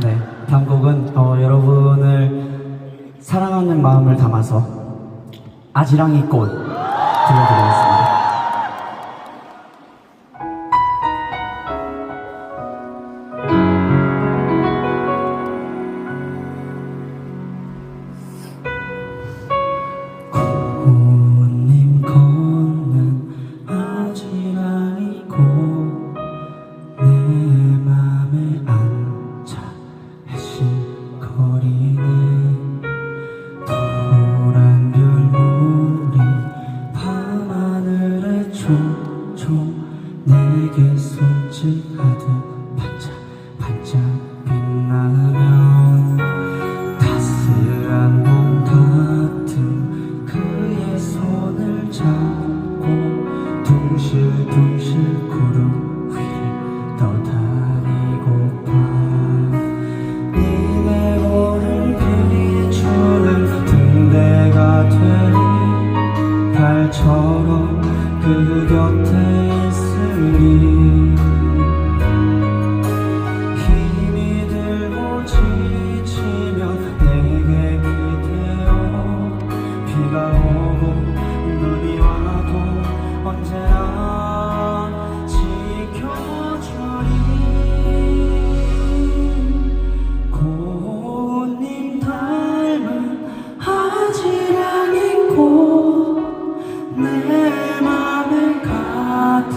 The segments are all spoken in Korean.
네, 다음 곡은 어, 여러분을 사랑하는 마음을 담아서 아지랑이 꽃 들려드리겠습니다. 내게 손짓하듯 비가 오고 눈이 와도 언제나 지켜주리. 고운님 닮은 하지랑이 꽃내 맘에 가득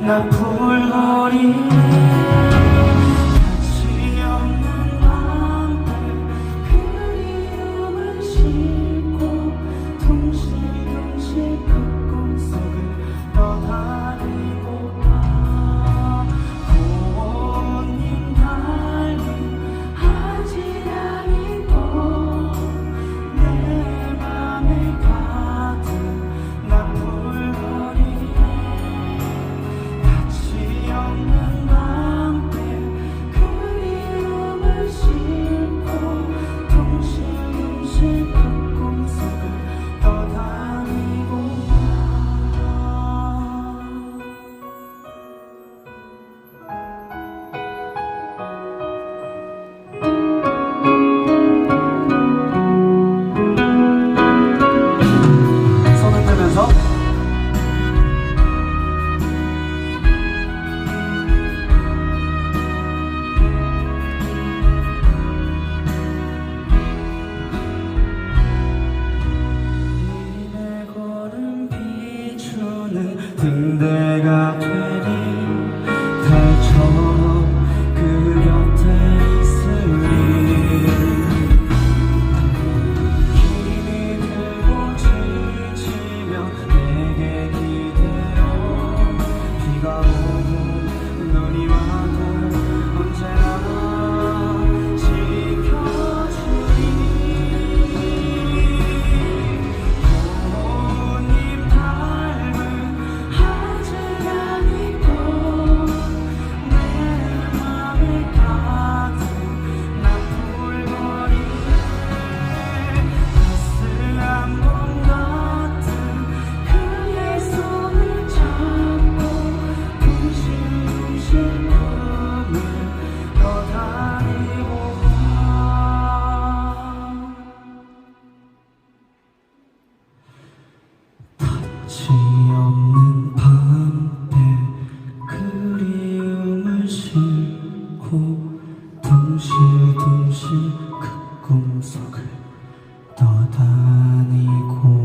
나 불러리네. 없는 밤에 그리움을 싣고 둥실둥실 그 꿈속을 떠다니고